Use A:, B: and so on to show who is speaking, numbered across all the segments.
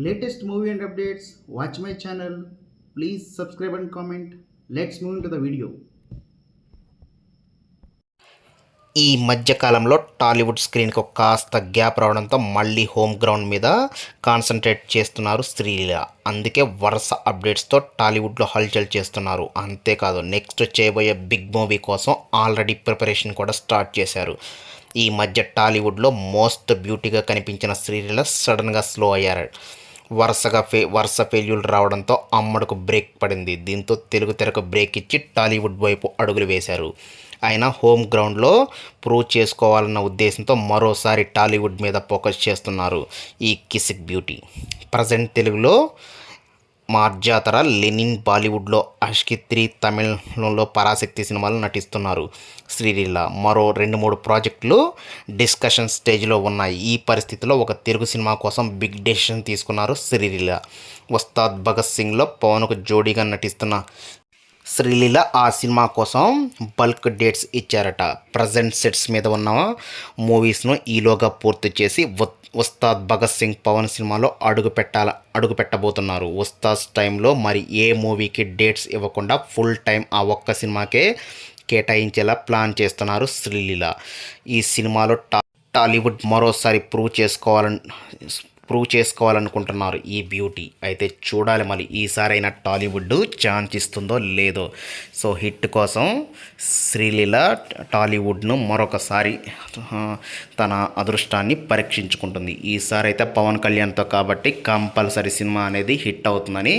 A: Latest movie and updates watch my channel please subscribe and comment let's move to the video
B: ఈ మధ్యకాలంలో టాలీవుడ్ స్క్రీన్కి కాస్త gap రావడంతో మళ్ళీ home ground మీద concentrate చేస్తున్నారు శ్రీలీల. అందుకే వరుస అప్డేట్స్తో టాలీవుడ్లో హల్చల్ చేస్తున్నారు. అంతేకాదు నెక్స్ట్ చేయబోయే బిగ్ మూవీ కోసం ఆల్రెడీ ప్రిపరేషన్ కూడా స్టార్ట్ చేశారు. ఈ మధ్య టాలీవుడ్లో మోస్ట్ బ్యూటీగా కనిపించిన శ్రీలీల సడన్గా స్లో అయ్యారు. వరుసగా ఫే వరుస ఫెయిల్యూలు రావడంతో అమ్మడుకు బ్రేక్ పడింది. దీంతో తెలుగు తెరకు బ్రేక్ ఇచ్చి టాలీవుడ్ వైపు అడుగులు వేశారు. ఆయన హోమ్ గ్రౌండ్లో ప్రూవ్ చేసుకోవాలన్న ఉద్దేశంతో మరోసారి టాలీవుడ్ మీద ఫోకస్ చేస్తున్నారు ఈ కిసిక్ బ్యూటీ. ప్రజెంట్ తెలుగులో మార్జాతర లెనిన్ బాలీవుడ్లో అష్కిత్రి తమిళంలో పరాశక్తి సినిమాలు నటిస్తున్నారు. శ్రీలీల మరో రెండు మూడు ప్రాజెక్టులు డిస్కషన్ స్టేజ్లో ఉన్నాయి. ఈ పరిస్థితిలో ఒక తెలుగు సినిమా కోసం బిగ్ డెసిషన్ తీసుకున్నారు శ్రీలీల. ఉస్తాద్ భగత్ సింగ్లో పవన్కు జోడీగా నటిస్తున్న శ్రీలీల ఆ సినిమా కోసం బల్క్ డేట్స్ ఇచ్చారట. ప్రజెంట్ సెట్స్ మీద ఉన్న మూవీస్ను ఈలోగా పూర్తి చేసి ఉస్తాద్ భగత్ సింగ్ పవన్ సినిమాలో అడుగు పెట్టాల అడుగు పెట్టబోతున్నారు. ఉస్తాద్ టైంలో మరి ఏ మూవీకి డేట్స్ ఇవ్వకుండా ఫుల్ టైం ఆ ఒక్క సినిమాకే కేటాయించేలా ప్లాన్ చేస్తున్నారు శ్రీలీల. ఈ సినిమాలో టా టాలీవుడ్ మరోసారి ప్రూవ్ చేసుకోవాలని ప్రూవ్ చేసుకోవాలనుకుంటున్నారు ఈ బ్యూటీ అయితే చూడాలి మరి ఈసారైనా టాలీవుడ్ ఛాన్స్ ఇస్తుందో లేదో. సో హిట్ కోసం శ్రీలీల టాలీవుడ్ను మరొకసారి తన అదృష్టాన్ని పరీక్షించుకుంటుంది. ఈసారి అయితే పవన్ కళ్యాణ్తో కాబట్టి కంపల్సరీ సినిమా అనేది హిట్ అవుతుందని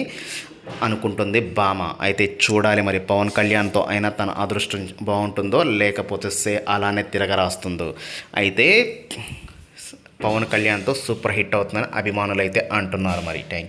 B: అనుకుంటుంది భామ. అయితే చూడాలి మరి పవన్ కళ్యాణ్తో అయినా తన అదృష్టం బాగుంటుందో లేకపోతే సే అలానే తిరగరాస్తుందో. అయితే పవన్ కళ్యాణ్తో సూపర్ హిట్ అవుతుందని అభిమానులు అయితే అంటున్నారు మరి. థ్యాంక్